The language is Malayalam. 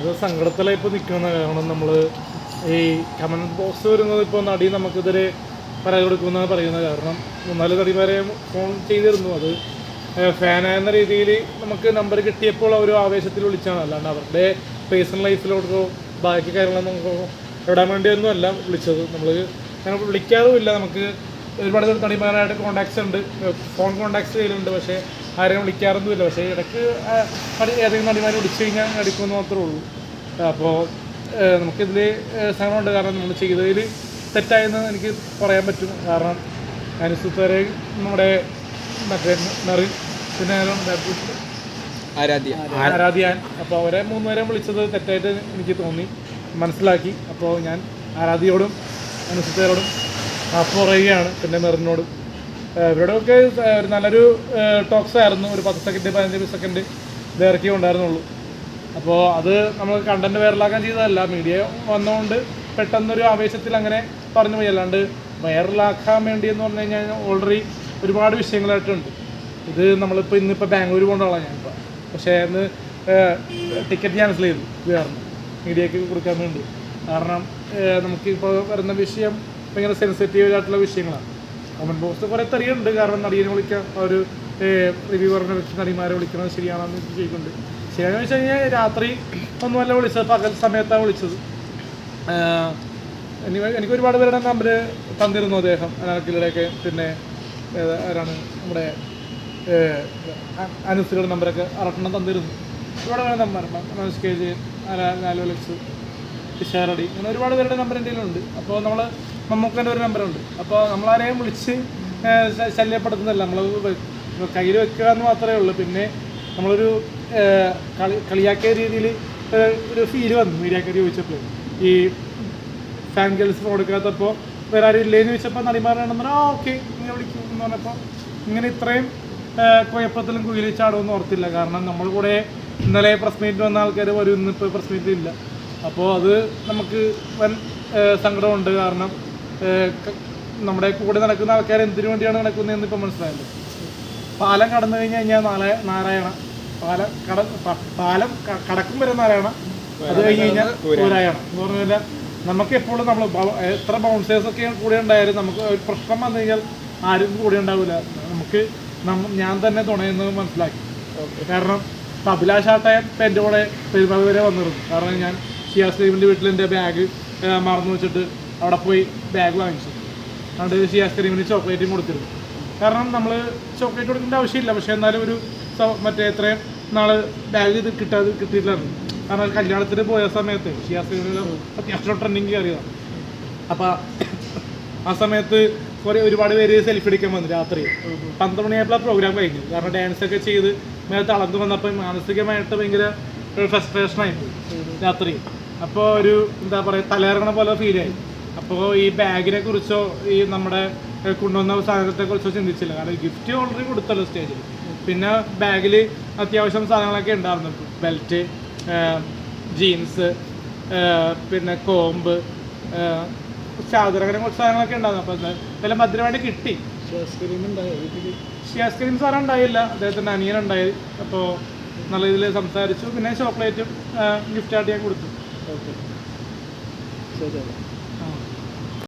അത് സങ്കടത്തിലായി ഇപ്പോൾ നിൽക്കുന്ന കാരണം നമ്മൾ ഈ കമന്റ് ബോക്സ് വരുന്നത് ഇപ്പോൾ നടി നമുക്കിതിരെ പരാതി കൊടുക്കുമെന്നാണ് പറയുന്ന കാരണം മൂന്നാൽ നടിമാരെ ഫോൺ ചെയ്തിരുന്നു. അത് ഫാൻ എന്ന രീതിയിൽ നമുക്ക് നമ്പർ കിട്ടിയപ്പോൾ അവർ ആവേശത്തിൽ വിളിച്ചാണ് അല്ലാണ്ട് അവരുടെ പേഴ്സണൽ ലൈഫിലോട്ടോ ബാക്കി കാര്യങ്ങൾ നമുക്ക് ഇടാൻ വേണ്ടിയൊന്നും അല്ല വിളിച്ചത്. നമ്മൾ അങ്ങനെ വിളിക്കാറുമില്ല. നമുക്ക് ഒരുപാട് നടിമാരായിട്ട് കോണ്ടാക്ട്സ് ഉണ്ട്. ഫോൺ കോണ്ടാക്ട്സ് ചെയ്യലുണ്ട്. പക്ഷേ ആരെയും വിളിക്കാറൊന്നുമില്ല. പക്ഷേ ഇടയ്ക്ക് നടി- ഏതെങ്കിലും നടിമാരെ വിളിച്ചു കഴിഞ്ഞാൽ അടിക്കുമെന്ന് മാത്രമേ ഉള്ളൂ. അപ്പോൾ നമുക്കിതിൽ സങ്കടമുണ്ട് കാരണം നമ്മൾ ചെയ്തതിൽ തെറ്റായെന്ന് എനിക്ക് പറയാൻ പറ്റും. കാരണം അനുസരിച്ചവരെ നമ്മുടെ മറ്റേ നറി പിന്നെ? ആരാധ്യ. ആരാധ്യാൻ. അപ്പോൾ അവരെ മൂന്നുപേരെ വിളിച്ചത് തെറ്റായിട്ട് എനിക്ക് തോന്നി. മനസ്സിലാക്കി. അപ്പോൾ ഞാൻ ആരാധ്യയോടും അനുസരിച്ചവരോടും മാപ്പ് പറയുകയാണ്. പിന്നെ മെറിനോടും. ഏഹ് ഇവരോടൊക്കെ ഒരു നല്ലൊരു ടോക്സ് ആയിരുന്നു. ഒരു പത്ത് സെക്കൻഡ് പതിനഞ്ച് സെക്കൻഡ് ദൈർഘ്യം ഉണ്ടായിരുന്നുള്ളൂ. അപ്പോൾ അത് നമ്മൾ കണ്ടന്റ് വൈറലാക്കാൻ ചെയ്തതല്ല. മീഡിയ വന്നുകൊണ്ട് പെട്ടെന്നൊരു ആവേശത്തിൽ അങ്ങനെ പറഞ്ഞു പോയി. അല്ലാണ്ട് വൈറലാക്കാൻ വേണ്ടി എന്ന് പറഞ്ഞു കഴിഞ്ഞാൽ ഓൾറെഡി ഒരുപാട് വിഷയങ്ങളായിട്ടുണ്ട്. ഇത് നമ്മളിപ്പോൾ ഇന്നിപ്പോൾ ബാംഗ്ലൂർ കൊണ്ടുള്ള ഞാനിപ്പോൾ പക്ഷേ അന്ന് ടിക്കറ്റ് ക്യാൻസൽ ചെയ്തു. വേറെ മീഡിയക്ക് കൊടുക്കാൻ വേണ്ടി. കാരണം നമുക്കിപ്പോൾ വരുന്ന വിഷയം ഭയങ്കര സെൻസിറ്റീവ് ആയിട്ടുള്ള വിഷയങ്ങളാണ്. കമന്റ് ബോക്സ് കുറേ തെറിയുണ്ട് കാരണം നടിയെ വിളിക്കാൻ ഒരു റിവ്യൂവറിനെ വെച്ച് നടിമാരെ വിളിക്കുന്നത് ശരിയാണെന്ന് ചോദിക്കുന്നുണ്ട്. ശരിയാണെന്ന് വെച്ച് കഴിഞ്ഞാൽ രാത്രി ഒന്നുമല്ല വിളിച്ചത്. പകൽ സമയത്താണ് വിളിച്ചത്. എനിക്ക് എനിക്ക് ഒരുപാട് പേരുടെ നമ്പർ തന്നിരുന്നു അദ്ദേഹം. അനാക്കിലൂടെയൊക്കെ പിന്നെ ആരാണ് നമ്മുടെ അനുസരിയുടെ നമ്പറൊക്കെ അറട്ടണം തന്നിരുന്നു. ഒരുപാട് പേരുടെ നമ്പർ മനോജ് കെ ജെ ലാലോലക്സ് പിഷാരടി അങ്ങനെ ഒരുപാട് പേരുടെ നമ്പർ എന്റെ കയ്യിലുണ്ട്. അപ്പോൾ നമ്മൾ മമ്മൂക്കന്റെ ഒരു നമ്പറുണ്ട് അപ്പോൾ നമ്മളാരെയും വിളിച്ച് ശല്യപ്പെടുത്തുന്നില്ല നമ്മൾ കയ്യിൽ വെക്കുക എന്ന് മാത്രമേ ഉള്ളൂ. പിന്നെ നമ്മളൊരു കളി കളിയാക്കിയ രീതിയിൽ ഒരു ഫീൽ വന്നു മീഡിയക്കാർ ചോദിച്ചപ്പോൾ ഈ ഫാൻ ഗേൾസ് കൊടുക്കാത്തപ്പോൾ വേറെ ആരും ഇല്ലേന്ന് ചോദിച്ചപ്പോൾ നടിമാരാണെന്ന് ആ ഓക്കെ ഇങ്ങനെ വിളിക്കും എന്ന് പറഞ്ഞപ്പോൾ ഇങ്ങനെ ഇത്രയും കുഴപ്പത്തിലും കുയിലിച്ചാടുമെന്ന് ഓർത്തില്ല. കാരണം നമ്മൾ കൂടെ ഇന്നലെ പ്രസ് മീറ്റ് വന്ന ആൾക്കാർ വരും ഇന്നിപ്പോൾ പ്രസ് മീറ്റ് ഇല്ല. അപ്പോൾ അത് നമുക്ക് വൻ സങ്കടമുണ്ട്. കാരണം നമ്മുടെ കൂടെ നടക്കുന്ന ആൾക്കാർ എന്തിനു വേണ്ടിയാണ് നടക്കുന്നതെന്ന് ഇപ്പം മനസ്സിലായല്ലോ. പാലം കടന്നു കഴിഞ്ഞ് കഴിഞ്ഞാൽ നാളെ നാരായണ പാലം കട പാലം കടക്കും വരെ നാരായണ അത് കഴിഞ്ഞ് കഴിഞ്ഞാൽ പൂരായണ. എന്ന് പറഞ്ഞാൽ നമുക്ക് എപ്പോഴും നമ്മൾ എത്ര ബൗൺസേഴ്സ് ഒക്കെ കൂടെ ഉണ്ടായാലും നമുക്ക് ഒരു പ്രശ്നം വന്നു കഴിഞ്ഞാൽ ആരും കൂടെ ഉണ്ടാവില്ല. നമുക്ക് ഞാൻ തന്നെ തുണയെന്ന് മനസ്സിലാക്കി. കാരണം അഭിലാഷാട്ടയം അഭിലാഷ് എന്റെ കൂടെ പെരുമാൾ വരെ വന്നിരുന്നു. കാരണം ഞാൻ ഷിയാസ് കരീമിന്റെ വീട്ടിൽ എന്റെ ബാഗ് മറന്നു വെച്ചിട്ട് അവിടെ പോയി ബാഗ് വാങ്ങിച്ചു. അതുകൊണ്ട് ഷിയാസ് കരീമിന് ചോക്ലേറ്റും കൊടുത്തിരുന്നു. കാരണം നമ്മൾ ചോക്ലേറ്റ് കൊടുക്കേണ്ട ആവശ്യമില്ല. പക്ഷേ എന്നാലും ഒരു മറ്റേ എത്രയും നാൾ ബാഗ് ഇത് കിട്ടാതെ കിട്ടിയിട്ടില്ലായിരുന്നു. കാരണം കല്യാണത്തിന് പോയ സമയത്ത് ഷിയാസ് കരീമിന് അത്യാവശ്യം ട്രെൻഡിങ് കയറിയതാണ്. അപ്പം ആ സമയത്ത് കുറേ ഒരുപാട് പേര് സെൽഫി എടുക്കാൻ വന്നു രാത്രി. പന്ത്രണ്ട് മണിയായപ്പോൾ പ്രോഗ്രാം കഴിഞ്ഞു കാരണം ഡാൻസ് ഒക്കെ ചെയ്ത് മേലെ തളർന്നു വന്നപ്പോൾ മാനസികമായിട്ട് ഭയങ്കര ഫ്രസ്ട്രേഷൻ ആയിപ്പോയി രാത്രി. അപ്പോൾ ഒരു എന്താ പറയുക തലയിറങ്ങണ പോലെ ഫീൽ ആയി. അപ്പോൾ ഈ ബാഗിനെ കുറിച്ചോ ഈ നമ്മുടെ കൊണ്ടുവന്ന സാധനത്തെ കുറിച്ചോ ചിന്തിച്ചില്ല. കാരണം ഗിഫ്റ്റ് ഓൾറെഡി കൊടുത്തല്ലോ സ്റ്റേജിൽ പിന്നെ ബാഗിൽ അത്യാവശ്യം സാധനങ്ങളൊക്കെ ഉണ്ടായിരുന്നു. ബെൽറ്റ് ജീൻസ് പിന്നെ കോമ്പ് ചാദർ അങ്ങനെ കുറച്ച് സാധനങ്ങളൊക്കെ ഉണ്ടായിരുന്നു. അപ്പോൾ വില ഭദ്രമായിട്ട് കിട്ടി. ഷിയാസ് കരീം സാറ് ഉണ്ടായില്ല. അദ്ദേഹത്തിന്റെ അനിയനുണ്ടായി അപ്പോൾ നല്ല രീതിയിൽ സംസാരിച്ചു. പിന്നെ ചോക്ലേറ്റും ഗിഫ്റ്റായിട്ട് ഞാൻ കൊടുത്തു. 对，对，对。